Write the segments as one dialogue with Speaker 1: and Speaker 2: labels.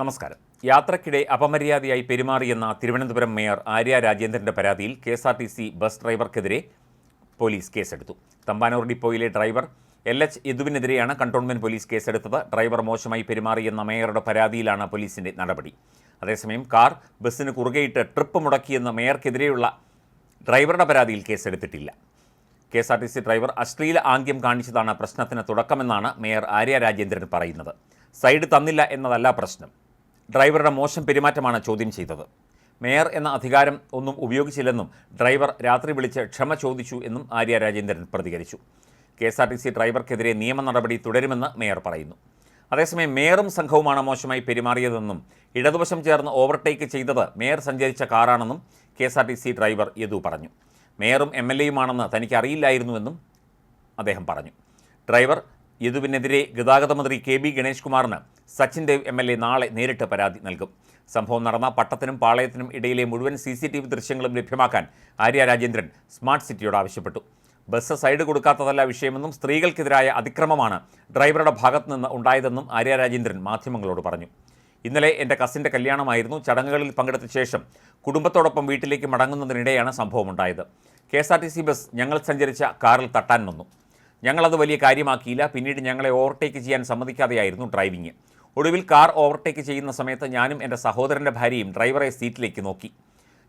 Speaker 1: നമസ്കാരം. യാത്രക്കിടെ അപമര്യാദയായി പെരുമാറിയെന്ന തിരുവനന്തപുരം മേയർ ആര്യ രാജേന്ദ്രന്റെ പരാതിയിൽ K S R T C bus ഡ്രൈവർക്കെതിരെ police കേസെടുത്തു. തമ്പാനൂർ ഡിപ്പോയിലെ ഡ്രൈവർ എൽ എച്ച് യദുവിനെതിരെയാണ് കണ്ടോൺമെന്റ് പോലീസ് കേസെടുത്തത്. ഡ്രൈവർ മോശമായി പെരുമാറിയെന്ന മേയറുടെ പരാതിയിലാണ് പോലീസിന്റെ നടപടി. അതേസമയം കാർ ബസ്സിന് കുറുകെയിട്ട് ട്രിപ്പ് മുടക്കിയെന്ന മേയർക്കെതിരെയുള്ള ഡ്രൈവറുടെ പരാതിയിൽ കേസെടുത്തിട്ടില്ല. K S R T C driver അശ്ലീല ആംഗ്യം കാണിച്ചതാണ് പ്രശ്നത്തിന് തുടക്കമെന്നാണ് മേയർ ആര്യ രാജേന്ദ്രൻ പറയുന്നത്. സൈഡ് തന്നില്ല എന്നതല്ല പ്രശ്നം. ഡ്രൈവറുടെ മോശം പെരുമാറ്റമാണ് ചോദ്യം ചെയ്തത്. മേയർ എന്ന അധികാരം ഒന്നും ഉപയോഗിച്ചില്ലെന്നും ഡ്രൈവർ രാത്രി വിളിച്ച് ക്ഷമ ചോദിച്ചു എന്നും ആര്യ രാജേന്ദ്രൻ പ്രതികരിച്ചു. K S R T C ഡ്രൈവർക്കെതിരെ നിയമ നടപടി തുടരുമെന്ന് മേയർ പറയുന്നു. അതേസമയം മേയറും സംഘവുമാണ് മോശമായി പെരുമാറിയതെന്നും ഇടതുവശം ചേർന്ന് ഓവർടേക്ക് ചെയ്തത് മേയർ സഞ്ചരിച്ച കാറാണെന്നും K S R T C driver Yadu പറഞ്ഞു. മേയറും എം എൽ എയുമാണെന്ന് തനിക്ക് അറിയില്ലായിരുന്നുവെന്നും അദ്ദേഹം പറഞ്ഞു. ഡ്രൈവർ യദുവിനെതിരെ ഗതാഗത മന്ത്രി കെ ബി ഗണേഷ് കുമാറിന് Sachin Dev M L A നാളെ നേരിട്ട് പരാതി നൽകും. സംഭവം നടന്ന പട്ടത്തിനും പാളയത്തിനും ഇടയിലെ മുഴുവൻ സി സി ടി വി ദൃശ്യങ്ങളും ലഭ്യമാക്കാൻ ആര്യ രാജേന്ദ്രൻ സ്മാർട്ട് സിറ്റിയോട് ആവശ്യപ്പെട്ടു. ബസ് സൈഡ് കൊടുക്കാത്തതല്ല വിഷയമെന്നും സ്ത്രീകൾക്കെതിരായ അതിക്രമമാണ് ഡ്രൈവറുടെ ഭാഗത്തു നിന്ന് ഉണ്ടായതെന്നും ആര്യ രാജേന്ദ്രൻ മാധ്യമങ്ങളോട് പറഞ്ഞു. ഇന്നലെ എന്റെ കസിന്റെ കല്യാണമായിരുന്നു. ചടങ്ങുകളിൽ പങ്കെടുത്ത ശേഷം കുടുംബത്തോടൊപ്പം വീട്ടിലേക്ക് മടങ്ങുന്നതിനിടെയാണ് സംഭവമുണ്ടായത്. K S R T C bus ഞങ്ങൾ സഞ്ചരിച്ച കാറിൽ തട്ടാൻ വന്നു. ഞങ്ങളത് വലിയ കാര്യമാക്കിയില്ല. പിന്നീട് ഞങ്ങളെ ഓവർടേക്ക് ചെയ്യാൻ സമ്മതിക്കാതെയായിരുന്നു ഡ്രൈവിംഗ് ഒടുവിൽ കാർ ഓവർടേക്ക് ചെയ്യുന്ന സമയത്ത് ഞാനും എന്റെ സഹോദരന്റെ ഭാര്യയും ഡ്രൈവറെ സീറ്റിലേക്ക് നോക്കി.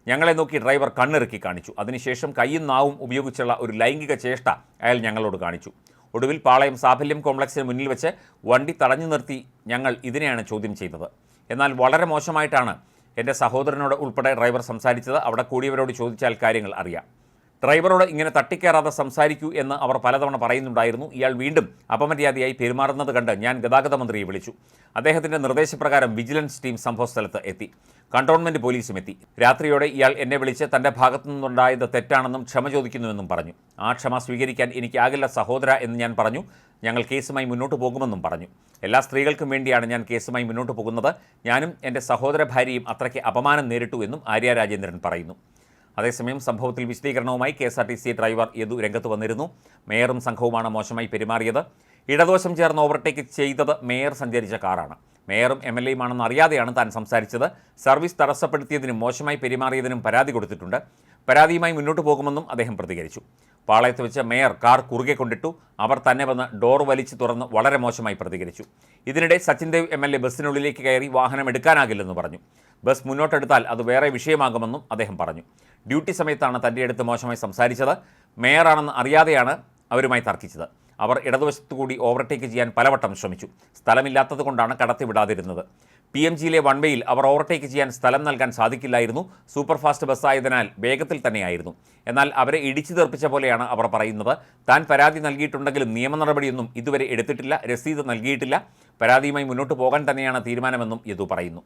Speaker 1: ഞങ്ങളെ നോക്കി ഡ്രൈവർ കണ്ണിറുക്കി കാണിച്ചു. അതിനുശേഷം കൈയും നാവും ഉപയോഗിച്ചുള്ള ഒരു ലൈംഗിക ചേഷ്ട അയാൾ ഞങ്ങളോട് കാണിച്ചു. ഒടുവിൽ പാളയം സാഫല്യം കോംപ്ലക്സിന് മുന്നിൽ വെച്ച് വണ്ടി തടഞ്ഞു നിർത്തി ഞങ്ങൾ ഇതിനെയാണ് ചോദ്യം ചെയ്തത്. എന്നാൽ വളരെ മോശമായിട്ടാണ് എന്റെ സഹോദരനോട് ഉൾപ്പെടെ ഡ്രൈവർ സംസാരിച്ചത്. അവിടെ കൂടിയവരോട് ചോദിച്ചാൽ കാര്യങ്ങൾ അറിയാം. ഡ്രൈവറോട് ഇങ്ങനെ തട്ടിക്കയറാതെ സംസാരിക്കൂ എന്ന് അവർ പലതവണ പറയുന്നുണ്ടായിരുന്നു. ഇയാൾ വീണ്ടും അപമര്യാദയായി പെരുമാറുന്നത് കണ്ട് ഞാൻ ഗതാഗത മന്ത്രിയെ വിളിച്ചു. അദ്ദേഹത്തിന്റെ നിർദ്ദേശപ്രകാരം വിജിലൻസ് ടീം സംഭവസ്ഥലത്ത് എത്തി. കണ്ടോൺമെന്റ് പോലീസും എത്തി. രാത്രിയോടെ ഇയാൾ എന്നെ വിളിച്ച് തന്റെ ഭാഗത്തു നിന്നുണ്ടായത് തെറ്റാണെന്നും ക്ഷമ ചോദിക്കുന്നുവെന്നും പറഞ്ഞു. ആ ക്ഷമ സ്വീകരിക്കാൻ എനിക്കാകില്ല സഹോദര എന്ന് ഞാൻ പറഞ്ഞു. ഞങ്ങൾ കേസുമായി മുന്നോട്ട് പോകുമെന്നും പറഞ്ഞു. എല്ലാ സ്ത്രീകൾക്കും വേണ്ടിയാണ് ഞാൻ കേസുമായി മുന്നോട്ട് പോകുന്നത്. ഞാനും എന്റെ സഹോദര ഭാര്യയും അത്രയ്ക്ക് അപമാനം നേരിട്ടു എന്നും ആര്യ രാജേന്ദ്രൻ പറയുന്നു. അതേസമയം സംഭവത്തിൽ വിശദീകരണവുമായി K S R T C driver Yadu രംഗത്ത് വന്നിരുന്നു. മേയറും സംഘവുമാണ് മോശമായി പെരുമാറിയത്. ഇടദോഷം ചേർന്ന് ഓവർടേക്ക് ചെയ്തത് മേയർ സഞ്ചരിച്ച കാറാണ്. മേയറും എം എൽ എയുമാണെന്ന് അറിയാതെയാണ് താൻ സംസാരിച്ചത്. സർവീസ് തടസ്സപ്പെടുത്തിയതിനും മോശമായി പെരുമാറിയതിനും പരാതി കൊടുത്തിട്ടുണ്ട്. പരാതിയുമായി മുന്നോട്ട് പോകുമെന്നും അദ്ദേഹം പ്രതികരിച്ചു. പാളയത്ത് വെച്ച് മേയർ കാർ കുറുകെ കൊണ്ടിട്ടു. അവർ തന്നെ വന്ന് ഡോർ വലിച്ചു തുറന്ന് വളരെ മോശമായി പ്രതികരിച്ചു. ഇതിനിടെ Sachin Dev M L A ബസ്സിനുള്ളിലേക്ക് കയറി വാഹനം എടുക്കാനാകില്ലെന്ന് പറഞ്ഞു. ബസ് മുന്നോട്ടെടുത്താൽ അത് വേറെ വിഷയമാകുമെന്നും അദ്ദേഹം പറഞ്ഞു. ഡ്യൂട്ടി സമയത്താണ് തന്റെ അടുത്ത് മോശമായി സംസാരിച്ചത്. മേയറാണെന്ന് അറിയാതെയാണ് അവരുമായി തർക്കിച്ചത്. അവർ ഇടതുവശത്തു കൂടി ഓവർടേക്ക് ചെയ്യാൻ പലവട്ടം ശ്രമിച്ചു. സ്ഥലമില്ലാത്തത് കൊണ്ടാണ് കടത്തിവിടാതിരുന്നത് പി എം ജിയിലെ വൺവേയിൽ അവർ ഓവർടേക്ക് ചെയ്യാൻ സ്ഥലം നൽകാൻ സാധിക്കില്ലായിരുന്നു. സൂപ്പർഫാസ്റ്റ് ബസ്സായതിനാൽ വേഗത്തിൽ തന്നെയായിരുന്നു. എന്നാൽ അവരെ ഇടിച്ചു തെറിപ്പിച്ച പോലെയാണ് അവർ പറയുന്നത്. താൻ പരാതി നൽകിയിട്ടുണ്ടെങ്കിലും നിയമ നടപടിയൊന്നും ഇതുവരെ എടുത്തിട്ടില്ല രസീത് നൽകിയിട്ടില്ല. പരാതിയുമായി മുന്നോട്ട് പോകാൻ തന്നെയാണ് തീരുമാനമെന്നും യദു പറയുന്നു.